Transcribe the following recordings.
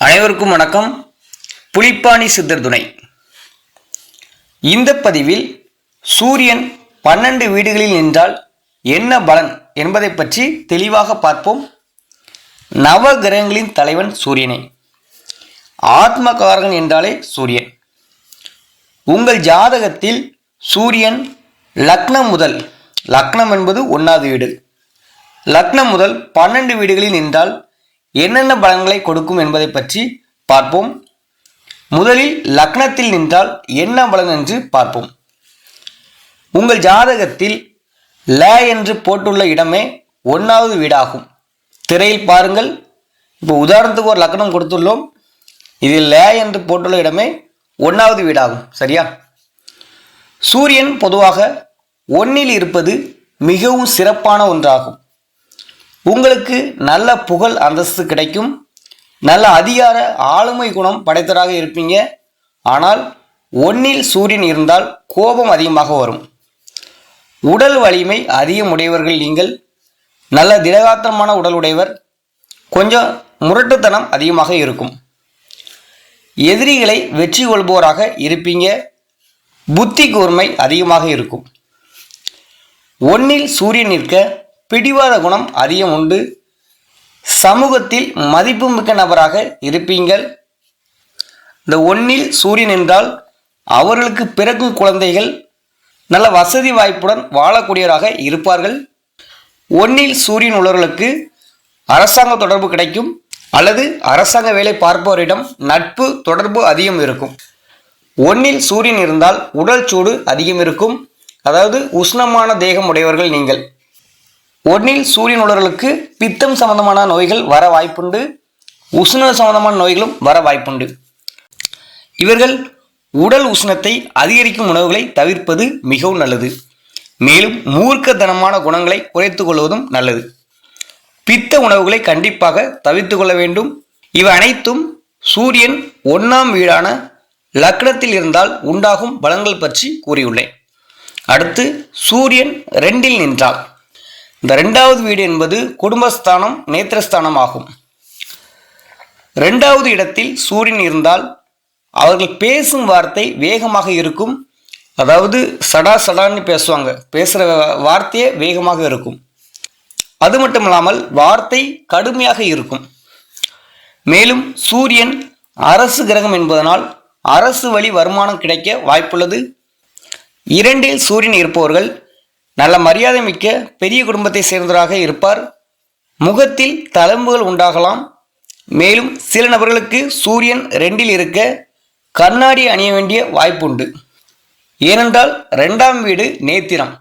அனைவருக்கும் வணக்கம். புலிப்பாணி சித்தர் துணை. இந்த பதிவில் சூரியன் பன்னெண்டு வீடுகளில் நின்றால் என்ன பலன் என்பதை பற்றி தெளிவாக பார்ப்போம். நவ கிரகங்களின் தலைவன் சூரியனே. ஆத்மகாரகன் என்றாலே சூரியன். உங்கள் ஜாதகத்தில் சூரியன் லக்னம் முதல் லக்னம் என்பது ஒன்றாவது வீடு. லக்னம் முதல் பன்னெண்டு வீடுகளில் நின்றால் என்னென்ன பலன்களை கொடுக்கும் என்பதை பற்றி பார்ப்போம். முதலில் லக்னத்தில் நின்றால் என்ன பலன் என்று பார்ப்போம். உங்கள் ஜாதகத்தில் ல என்று போட்டுள்ள இடமே ஒன்றாவது வீடாகும். திரையில் பாருங்கள். இப்போ உதாரணத்துக்கு ஒரு லக்னம் கொடுத்துள்ளோம். இதில் ல என்று போட்டுள்ள இடமே ஒன்றாவது வீடாகும். சரியா? சூரியன் பொதுவாக ஒன்னில் இருப்பது மிகவும் சிறப்பான ஒன்றாகும். உங்களுக்கு நல்ல புகழ் அந்தஸ்து கிடைக்கும். நல்ல அதிகார ஆளுமை குணம் படைத்தராக இருப்பீங்க. ஆனால் ஒன்னில் சூரியன் இருந்தால் கோபம் அதிகமாக வரும். உடல் வலிமை அதிகம் உடையவர்கள் நீங்கள். நல்ல திடகாத்திரமான உடல் உடையவர். கொஞ்சம் முரட்டுத்தனம் அதிகமாக இருக்கும். எதிரிகளை வெற்றி கொள்பவராக இருப்பீங்க. புத்தி கூர்மை அதிகமாக இருக்கும். ஒன்னில் சூரியன் நிற்க பிடிவாத குணம் அதிகம் உண்டு. சமூகத்தில் மதிப்புமிக்க நபராக இருப்பீங்கள். இந்த ஒன்னில் சூரியன் என்றால் அவர்களுக்கு பிறக்கும் குழந்தைகள் நல்ல வசதி வாய்ப்புடன் வாழக்கூடியவராக இருப்பார்கள். ஒன்னில் சூரியன் உள்ளவர்களுக்கு அரசாங்க தொடர்பு கிடைக்கும். அல்லது அரசாங்க வேலை பார்ப்பவரிடம் நட்பு தொடர்பு அதிகம் இருக்கும். ஒன்னில் சூரியன் இருந்தால் உடல் சூடு அதிகம் இருக்கும். அதாவது உஷ்ணமான தேகம் உடையவர்கள் நீங்கள். ஒன்னில் சூரியன் உடல்களுக்கு பித்தம் சம்பந்தமான நோய்கள் வர வாய்ப்புண்டு. உஷ்ண சம்பந்தமான நோய்களும் வர வாய்ப்புண்டு. இவர்கள் உடல் உஷ்ணத்தை அதிகரிக்கும் உணவுகளை தவிர்ப்பது மிகவும் நல்லது. மேலும் மூர்க்கத்தனமான குணங்களை குறைத்து கொள்வதும் நல்லது. பித்த உணவுகளை கண்டிப்பாக தவிர்த்து கொள்ள வேண்டும். இவை அனைத்தும் சூரியன் ஒன்றாம் வீடான லக்னத்தில் இருந்தால் உண்டாகும் பலன்கள் பற்றி கூறியுள்ளேன். அடுத்து சூரியன் ரெண்டில் நின்றால். இந்த ரெண்டாவது வீடு என்பது குடும்பஸ்தானம் நேத்திரஸ்தானம் ஆகும் ரெண்டாவது இடத்தில் சூரியன் இருந்தால் அவர்கள் பேசும் வார்த்தை வேகமாக இருக்கும். அதாவது சடா சடான்னு பேசுவாங்க. பேசுகிற வார்த்தையே வேகமாக இருக்கும். அது மட்டும் இல்லாமல் வார்த்தை கடுமையாக இருக்கும். மேலும் சூரியன் அரசு கிரகம் என்பதனால் அரசு வழி வருமானம் கிடைக்க வாய்ப்புள்ளது. இரண்டில் சூரியன் இருப்பவர்கள் நல்ல மரியாதை மிக்க பெரிய குடும்பத்தை சேர்ந்தவராக இருப்பார். முகத்தில் தளம்புகள் உண்டாகலாம். மேலும் சில நபர்களுக்கு சூரியன் ரெண்டில் இருக்க கண்ணாடி அணிய வேண்டிய வாய்ப்புண்டு. ஏனென்றால் ரெண்டாம் வீடு நேத்திரம்.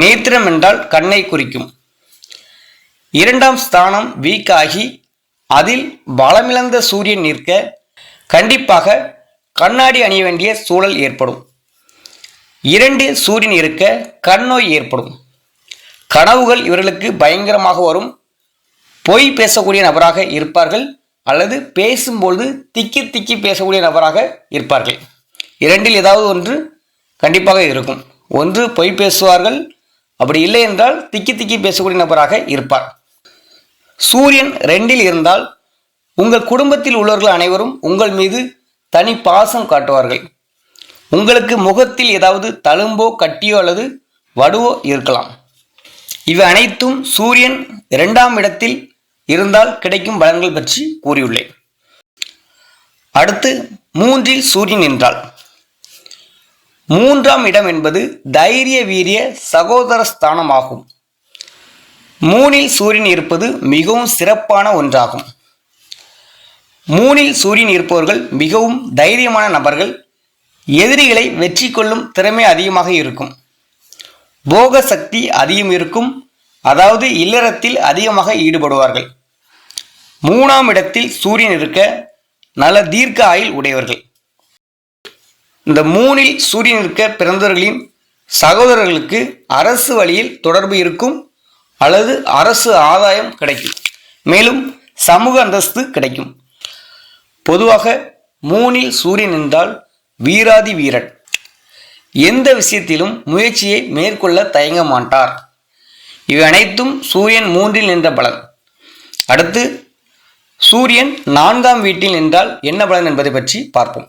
நேத்திரம் என்றால் கண்ணை குறிக்கும். இரண்டாம் ஸ்தானம் வீக் ஆகி அதில் பலமிழந்த சூரியன் நிற்க கண்டிப்பாக கண்ணாடி அணிய வேண்டிய சூழல் ஏற்படும். இரண்டு சூரியன் இருக்க கண் நோய் ஏற்படும். கனவுகள் இவர்களுக்கு பயங்கரமாக வரும். பொய் பேசக்கூடிய நபராக இருப்பார்கள் அல்லது பேசும்பொழுது திக்கி திக்கி பேசக்கூடிய நபராக இருப்பார்கள். இரண்டில் ஏதாவது ஒன்று கண்டிப்பாக இருக்கும். ஒன்று பொய் பேசுவார்கள். அப்படி இல்லை என்றால் திக்கி திக்கி பேசக்கூடிய நபராக இருப்பார். சூரியன் ரெண்டில் இருந்தால் உங்கள் குடும்பத்தில் உள்ளவர்கள் அனைவரும் உங்கள் மீது தனி பாசம் காட்டுவார்கள். உங்களுக்கு முகத்தில் ஏதாவது தழும்போ கட்டியோ அல்லது வடுவோ இருக்கலாம். இவை அனைத்தும் சூரியன் இரண்டாம் இடத்தில் இருந்தால் கிடைக்கும் பலன்கள் பற்றி கூறியுள்ளேன். அடுத்து மூன்றில் சூரியன் என்றால் மூன்றாம் இடம் என்பது தைரிய வீரிய சகோதர ஸ்தானமாகும். மூனில் சூரியன் இருப்பது மிகவும் சிறப்பான ஒன்றாகும். மூணில் சூரியன் இருப்பவர்கள் மிகவும் தைரியமான நபர்கள் எதிரிகளை வெற்றி கொள்ளும் திறமை அதிகமாக இருக்கும். போக சக்தி அதிகம் இருக்கும் அதாவது இல்லறத்தில் அதிகமாக ஈடுபடுவார்கள். மூணாம் இடத்தில் சூரியன் இருக்க நல்ல தீர்க்க ஆயுள் உடையவர்கள். இந்த மூணில் சூரியன் இருக்க பிறந்தவர்களின் சகோதரர்களுக்கு அரசு வழியில் தொடர்பு இருக்கும் அல்லது அரசு ஆதாயம் கிடைக்கும். மேலும் சமூக அந்தஸ்து கிடைக்கும். பொதுவாக மூனில் சூரியன் என்றால் வீராதி வீரன். எந்த விஷயத்திலும் முயற்சியை மேற்கொள்ள தயங்க மாட்டார். இவை அனைத்தும் சூரியன் மூன்றில் நின்ற பலன். அடுத்து சூரியன் நான்காம் வீட்டில் நின்றால் என்ன பலன் என்பதை பற்றி பார்ப்போம்.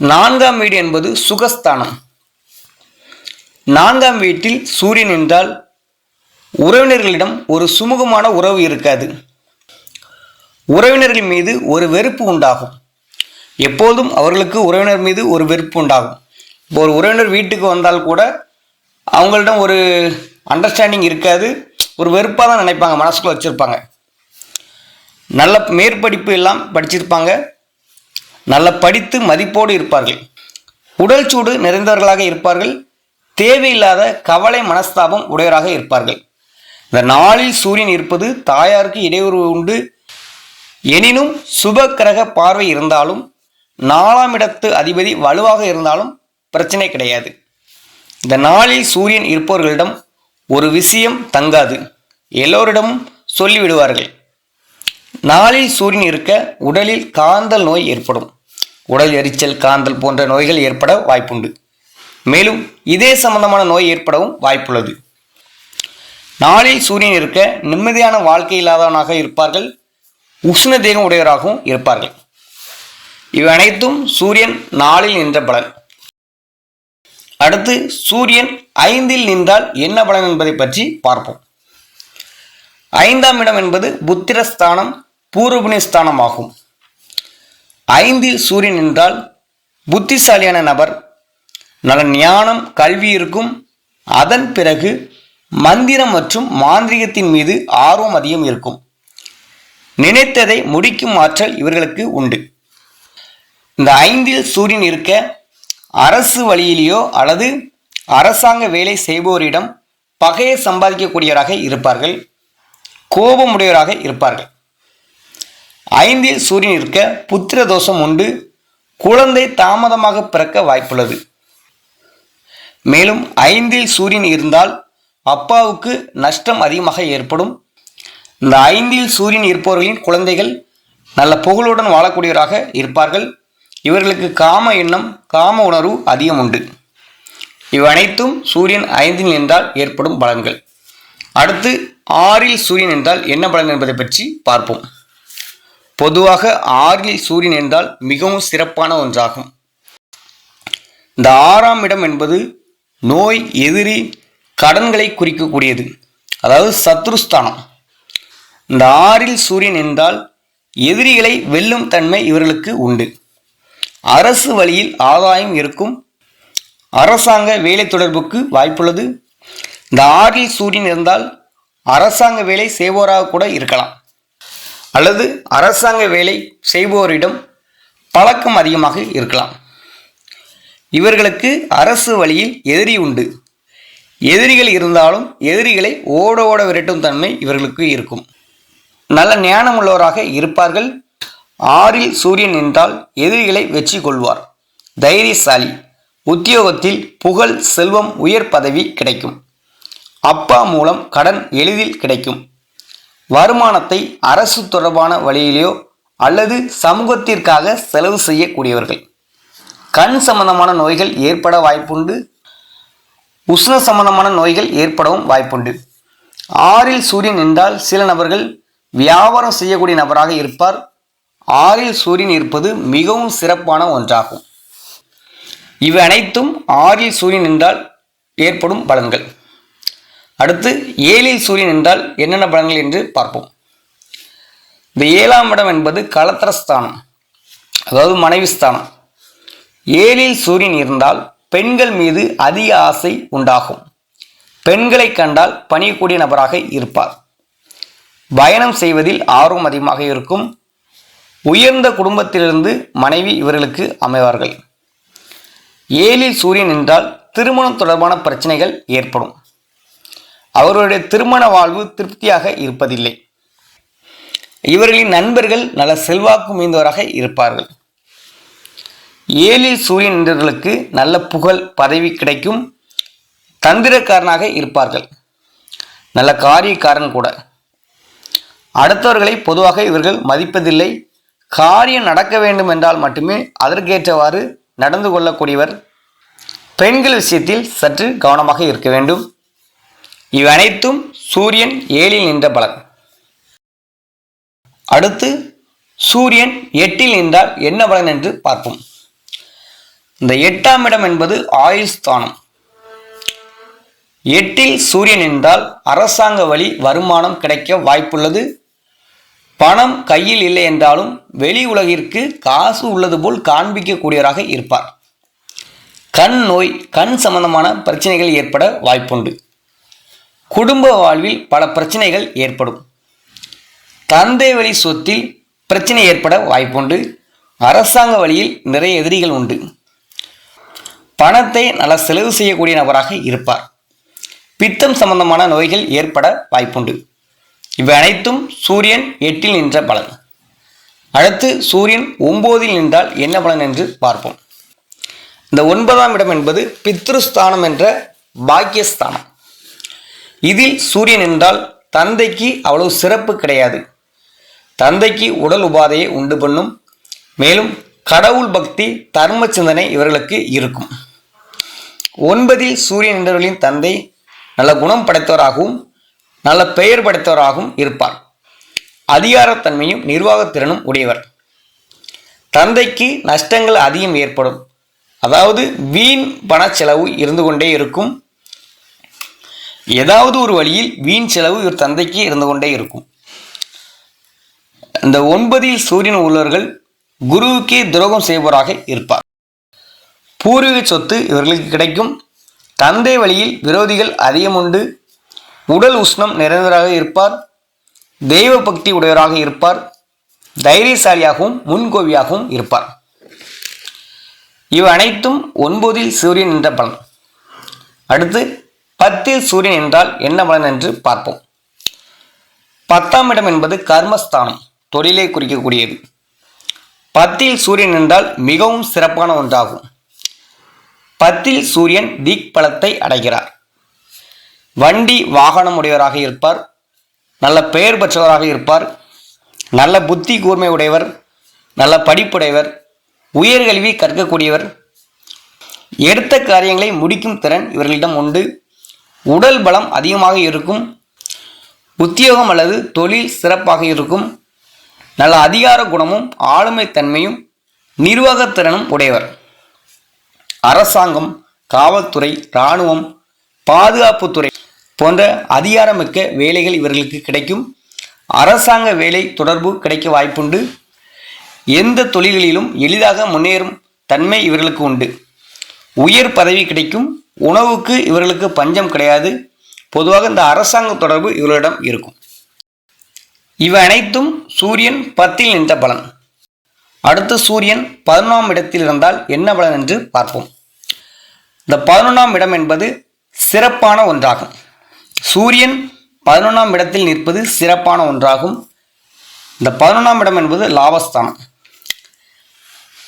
நான்காம் வீடு என்பது சுகஸ்தானம். நான்காம் வீட்டில் சூரியன் என்றால் உறவினர்களிடம் ஒரு சுமூகமான உறவு இருக்காது. உறவினர்கள் மீது ஒரு வெறுப்பு உண்டாகும். எப்போதும் அவர்களுக்கு உறவினர் மீது ஒரு வெறுப்பு உண்டாகும். இப்போ ஒரு உறவினர் வீட்டுக்கு வந்தால் கூட அவங்களிடம் ஒரு அண்டர்ஸ்டாண்டிங் இருக்காது. ஒரு வெறுப்பாக தான் நினைப்பாங்க மனசுக்குள்ள வச்சுருப்பாங்க. நல்ல மேற்படிப்பு எல்லாம் படிச்சிருப்பாங்க. நல்ல படித்து மதிப்போடு இருப்பார்கள். உடல் சூடு நிறைந்தவர்களாக இருப்பார்கள். தேவையில்லாத கவலை மனஸ்தாபம் உடையவராக இருப்பார்கள். இந்த நாளில் சூரியன் இருப்பது தாயாருக்கு இடையூறு உண்டு. எனினும் சுப கிரக பார்வை இருந்தாலும் நாலாம் இடத்து அதிபதி வலுவாக இருந்தாலும் பிரச்சனை கிடையாது. இந்த நாளில் சூரியன் இருப்பவர்களிடம் ஒரு விஷயம் தங்காது. எல்லோரிடமும் சொல்லிவிடுவார்கள். நாளில் சூரியன் இருக்க உடலில் காந்தல் நோய் ஏற்படும். உடல் எரிச்சல் காந்தல் போன்ற நோய்கள் ஏற்பட வாய்ப்புண்டு. மேலும் இதே சம்பந்தமான நோய் ஏற்படவும் வாய்ப்புள்ளது. நாளில் சூரியன் இருக்க நிம்மதியான வாழ்க்கை இல்லாதவனாக இருப்பார்கள். உஷ்ண தேகம் உடையவராகவும் இருப்பார்கள். இவை அனைத்தும் சூரியன் நாளில் நின்ற பலன். அடுத்து சூரியன் ஐந்தில் நின்றால் என்ன பலன் என்பதை பற்றி பார்ப்போம். ஐந்தாம் இடம் என்பது புத்திரஸ்தானம் பூர்வபுணிஸ்தானம் ஆகும் ஐந்தில் சூரியன் என்றால் புத்திசாலியான நபர் நல்ல ஞானம் கல்வி இருக்கும். அதன் பிறகு மந்திரம் மற்றும் மாந்திரிகத்தின் மீது ஆர்வம் அதிகம் இருக்கும். நினைத்ததை முடிக்கும் ஆற்றல் இவர்களுக்கு உண்டு. இந்த ஐந்தில் சூரியன் இருக்க அரசு வழியிலேயோ அல்லது அரசாங்க வேலை செய்பவரிடம் பகையை சம்பாதிக்கக்கூடியவராக இருப்பார்கள் கோபமுடையவராக இருப்பார்கள். ஐந்தில் சூரியன் இருக்க புத்திர தோஷம் உண்டு குழந்தை தாமதமாக பிறக்க வாய்ப்புள்ளது. மேலும் ஐந்தில் சூரியன் இருந்தால் அப்பாவுக்கு நஷ்டம் அதிகமாக ஏற்படும் இந்த ஐந்தில் சூரியன் இருப்பவர்களின் குழந்தைகள் நல்ல புகழுடன் வாழக்கூடியவராக இருப்பார்கள். இவர்களுக்கு காம எண்ணம் காம உணர்வு அதிகம் உண்டு. இவை அனைத்தும் சூரியன் ஐந்தில் என்றால் ஏற்படும் பலன்கள். அடுத்து ஆறில் சூரியன் என்றால் என்ன பலன் என்பதை பற்றி பார்ப்போம். பொதுவாக ஆறில் சூரியன் என்றால் மிகவும் சிறப்பான ஒன்றாகும். இந்த ஆறாம் இடம் என்பது நோய் எதிரி கடன்களை குறிக்கக்கூடியது. அதாவது சத்ருஸ்தானம். இந்த ஆறில் சூரியன் என்றால் எதிரிகளை வெல்லும் தன்மை இவர்களுக்கு உண்டு. அரசு வழியில் ஆதாயம் இருக்கும் அரசாங்க வேலை தொடர்புக்கு வாய்ப்புள்ளது. இந்த ஆறில் சூரியன் இருந்தால் அரசாங்க வேலை செய்வோராக கூட இருக்கலாம். அல்லது அரசாங்க வேலை செய்பவரிடம் பழக்கம் அதிகமாக இருக்கலாம். இவர்களுக்கு அரசு வழியில் எதிரி உண்டு. எதிரிகள் இருந்தாலும் எதிரிகளை ஓட ஓட விரட்டும் தன்மை இவர்களுக்கு இருக்கும். நல்ல ஞானமுள்ளவராக இருப்பார்கள். ஆறில் சூரியன் என்றால் எதிரிகளை வெற்றி கொள்வார். தைரியசாலி. உத்தியோகத்தில் புகழ் செல்வம் உயர் பதவி கிடைக்கும். அப்பா மூலம் கடன் எளிதில் கிடைக்கும். வருமானத்தை அரசு தொடர்பான வழியிலேயோ அல்லது சமூகத்திற்காக செலவு செய்யக்கூடியவர்கள். கண் சம்பந்தமான நோய்கள் ஏற்பட வாய்ப்புண்டு. உஷ்ண சம்பந்தமான நோய்கள் ஏற்படவும் வாய்ப்புண்டு. ஆறில் சூரியன் என்றால் சில நபர்கள் வியாபாரம் செய்யக்கூடிய நபராக இருப்பார். ஆறில் சூரியன் இருப்பது மிகவும் சிறப்பான ஒன்றாகும். இவை அனைத்தும் ஆறில் சூரியன் என்றால் ஏற்படும் பலன்கள். அடுத்து ஏழில் சூரியன் என்றால் என்னென்ன பலன்கள் என்று பார்ப்போம். இந்த ஏழாம் இடம் என்பது களத்திரஸ்தானம் அதாவது மனைவி ஸ்தானம் ஏழில் சூரியன் இருந்தால் பெண்கள் மீது அதிக ஆசை உண்டாகும். பெண்களை கண்டால் பணியக்கூடிய நபராக இருப்பார். பயணம் செய்வதில் ஆர்வம் அதிகமாக இருக்கும். உயர்ந்த குடும்பத்திலிருந்து மனைவி இவர்களுக்கு அமைவார்கள். ஏழில் சூரியன் என்றால் திருமணம் தொடர்பான பிரச்சனைகள் ஏற்படும். அவர்களுடைய திருமண வாழ்வு திருப்தியாக இருப்பதில்லை. இவர்களின் நண்பர்கள் நல்ல செல்வாக்கு மீந்தவராக இருப்பார்கள். ஏழில் சூரியன் என்றவர்களுக்கு நல்ல புகழ் பதவி கிடைக்கும் தந்திரக்காரனாக இருப்பார்கள். நல்ல காரியக்காரன் கூட. அடுத்தவர்களை பொதுவாக இவர்கள் மதிப்பதில்லை. காரியம் நடக்க வேண்டும் என்றால் மட்டுமே அதற்கேற்றவாறு நடந்து கொள்ளக்கூடியவர் பெண்கள் விஷயத்தில் சற்று கவனமாக இருக்க வேண்டும். இவை அனைத்தும் சூரியன் ஏழில் நின்ற பலன். அடுத்து சூரியன் எட்டில் நின்றால் என்ன பலன் என்று பார்ப்போம். இந்த எட்டாம் இடம் என்பது ஆயுள் ஸ்தானம். எட்டில் சூரியன் என்றால் அரசாங்க வழி வருமானம் கிடைக்க வாய்ப்புள்ளது. பணம் கையில் இல்லை என்றாலும் வெளி உலகிற்கு காசு உள்ளது போல் காண்பிக்கக்கூடியவராக இருப்பார். கண் நோய் கண் சம்பந்தமான பிரச்சனைகள் ஏற்பட வாய்ப்புண்டு. குடும்ப வாழ்வில் பல பிரச்சனைகள் ஏற்படும். தந்தை வழி சொத்தில் பிரச்சனை ஏற்பட வாய்ப்புண்டு. அரசாங்க வழியில் நிறைய எதிரிகள் உண்டு. பணத்தை நல்ல செலவு செய்யக்கூடிய நபராக இருப்பார். பித்தம் சம்பந்தமான நோய்கள் ஏற்பட வாய்ப்புண்டு. இவை அனைத்தும் சூரியன் எட்டில் நின்ற பலன். அடுத்து சூரியன் ஒம்போதில் நின்றால் என்ன பலன் என்று பார்ப்போம். இந்த ஒன்பதாம் இடம் என்பது பித்ருஸ்தானம் என்ற பாக்கியஸ்தானம். இதில் சூரியன் என்றால் தந்தைக்கு அவ்வளவு சிறப்பு கிடையாது. தந்தைக்கு உடல் உபாதையை உண்டு பண்ணும். மேலும் கடவுள் பக்தி தர்ம சிந்தனை இவர்களுக்கு இருக்கும். ஒன்பதில் சூரியன் என்றவர்களின் தந்தை நல்ல குணம் படைத்தவராகவும் நல்ல பெயர் படைத்தவராகவும் இருப்பார். அதிகாரத்தன்மையும் நிர்வாகத்திறனும் உடையவர். தந்தைக்கு நஷ்டங்கள் அதிகம் ஏற்படும். அதாவது வீண் பண செலவு இருந்து கொண்டே இருக்கும். ஏதாவது ஒரு வழியில் வீண் செலவு இவர் தந்தைக்கு இருந்து கொண்டே இருக்கும். இந்த ஒன்பதில் சூரியன் உள்ளவர்கள் குருவுக்கே துரோகம் செய்பவராக இருப்பார். பூர்வீக சொத்து இவர்களுக்கு கிடைக்கும். தந்தை வழியில் விரோதிகள் அதிகம் உண்டு. உடல் உஷ்ணம் நிறைந்தவராக இருப்பார் தெய்வ பக்தி உடையவராக இருப்பார் தைரியசாலியாகவும் முன்கோவியாகவும் இருப்பார். இவை அனைத்தும் ஒன்பதில் சூரியன் என்ற பலன். அடுத்து பத்தில் சூரியன் என்றால் என்ன பலன் என்று பார்ப்போம். பத்தாம் இடம் என்பது கர்மஸ்தானம் தொழிலை குறிக்கக்கூடியது. பத்தில் சூரியன் என்றால் மிகவும் சிறப்பான ஒன்றாகும். பத்தில் சூரியன் திக் பலத்தை அடைகிறார். வண்டி வாகனம் உடையவராக இருப்பார் நல்ல பெயர் பெற்றவராக இருப்பார் நல்ல புத்தி கூர்மை உடையவர் நல்ல படிப்புடையவர் உயர்கல்வி கற்கக்கூடியவர். எடுத்த காரியங்களை முடிக்கும் திறன் இவர்களிடம் உண்டு. உடல் பலம் அதிகமாக இருக்கும். உத்தியோகம் அல்லது தொழில் சிறப்பாக இருக்கும். நல்ல அதிகார குணமும் ஆளுமை தன்மையும் நிர்வாகத்திறனும் உடையவர். அரசாங்கம் காவல்துறை இராணுவம் பாதுகாப்புத்துறை போன்ற அதிகாரமிக்க வேலைகள் இவர்களுக்கு கிடைக்கும். அரசாங்க வேலை தொடர்பு கிடைக்க வாய்ப்புண்டு. எந்த தொழில்களிலும் எளிதாக முன்னேறும் தன்மை இவர்களுக்கு உண்டு. உயர் பதவி கிடைக்கும். உணவுக்கு இவர்களுக்கு பஞ்சம் கிடையாது. பொதுவாக இந்த அரசாங்க தொடர்பு இவர்களிடம் இருக்கும். இவை அனைத்தும் சூரியன் பத்தில் நின்ற பலன். அடுத்து சூரியன் பதினொன்றாம் இடத்தில் இருந்தால் என்ன பலன் என்று பார்ப்போம். இந்த பதினொன்றாம் இடம் என்பது சிறப்பான ஒன்றாகும். சூரியன் பதினொன்றாம் இடத்தில் நிற்பது சிறப்பான ஒன்றாகும். இந்த பதினொன்றாம் இடம் என்பது லாபஸ்தானம்.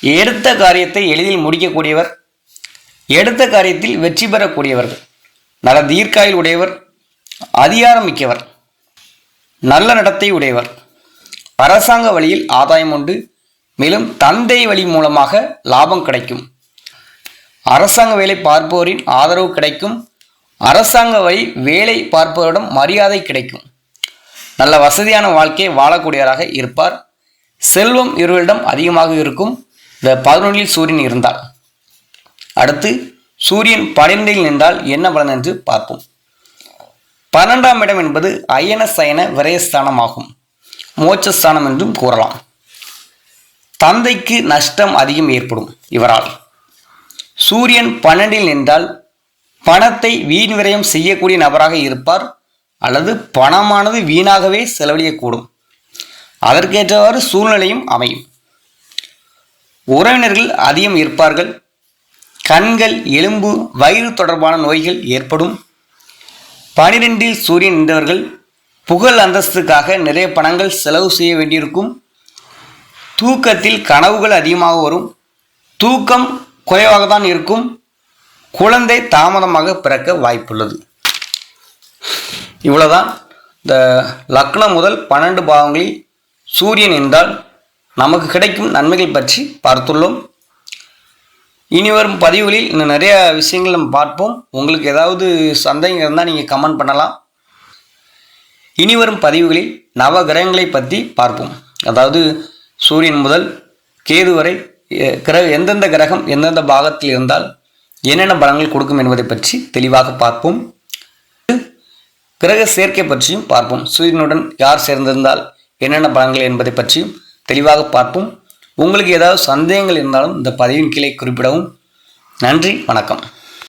எடுத்த காரியத்தை எளிதில் முடிக்கக்கூடியவர் எடுத்த காரியத்தில் வெற்றி பெறக்கூடியவர்கள் நல்ல தீர்க்காயில் உடையவர் அதிகாரம் மிக்கவர் நல்ல நடத்தை உடையவர் அரசாங்க வழியில் ஆதாயம் உண்டு. மேலும் தந்தை வழி மூலமாக லாபம் கிடைக்கும். அரசாங்க வேலை பார்ப்போரின் ஆதரவு கிடைக்கும். அரசாங்க வழி வேலை பார்ப்பவரிடம் மரியாதை கிடைக்கும். நல்ல வசதியான வாழ்க்கையை வாழக்கூடியவராக இருப்பார். செல்வம் இவர்களிடம் அதிகமாக இருக்கும். இந்த பதினொன்றில் சூரியன் இருந்தால். அடுத்து சூரியன் பனிரெண்டில் நின்றால் என்ன பலன் என்று பார்ப்போம். பன்னெண்டாம் இடம் என்பது அயன சயன விரயஸ்தானமாகும். மோட்சஸ்தானம் என்றும் கூறலாம். தந்தைக்கு நஷ்டம் அதிகம் ஏற்படும் இவரால். சூரியன் பன்னெண்டில் நின்றால் பணத்தை வீண் விரயம் செய்யக்கூடிய நபராக இருப்பார் அல்லது பணமானது வீணாகவே செலவழியக்கூடும். அதற்கேற்றவாறு சூழ்நிலையும் அமையும். உறவினர்கள் அதிகம் இருப்பார்கள். கண்கள் எலும்பு வயிறு தொடர்பான நோய்கள் ஏற்படும். பனிரெண்டில் சூரியன் நின்றவர்கள் புகழ் அந்தஸ்துக்காக நிறைய பணங்கள் செலவு செய்ய வேண்டியிருக்கும். தூக்கத்தில் கனவுகள் அதிகமாக வரும். தூக்கம் குறைவாக தான் இருக்கும். குழந்தை தாமதமாக பிறக்க வாய்ப்புள்ளது. இவ்வளோதான் இந்த லக்னம் முதல் பன்னெண்டு பாவங்களில் சூரியன் என்றால் நமக்கு கிடைக்கும் நன்மைகள் பற்றி பார்த்துள்ளோம். இனி வரும் பதிவுகளில் இன்னும் நிறைய விஷயங்கள் நம்ம பார்ப்போம். உங்களுக்கு ஏதாவது சந்தேகம் இருந்தால் நீங்கள் கமெண்ட் பண்ணலாம். இனி வரும் பதிவுகளில் நவ கிரகங்களை பற்றி பார்ப்போம். அதாவது சூரியன் முதல் கேது வரை கிரக எந்தெந்த கிரகம் எந்தெந்த பாகத்தில் இருந்தால் என்னென்ன பலன்கள் கொடுக்கும் என்பதை பற்றி தெளிவாக பார்ப்போம். கிரக சேர்க்கை பற்றியும் பார்ப்போம். சூரியனுடன் யார் சேர்ந்திருந்தால் என்னென்ன பலன்கள் என்பதை பற்றியும் தெளிவாக பார்ப்போம். உங்களுக்கு ஏதாவது சந்தேகங்கள் இருந்தாலும் இந்த பதிவின் கீழே குறிப்பிடவும். நன்றி வணக்கம்.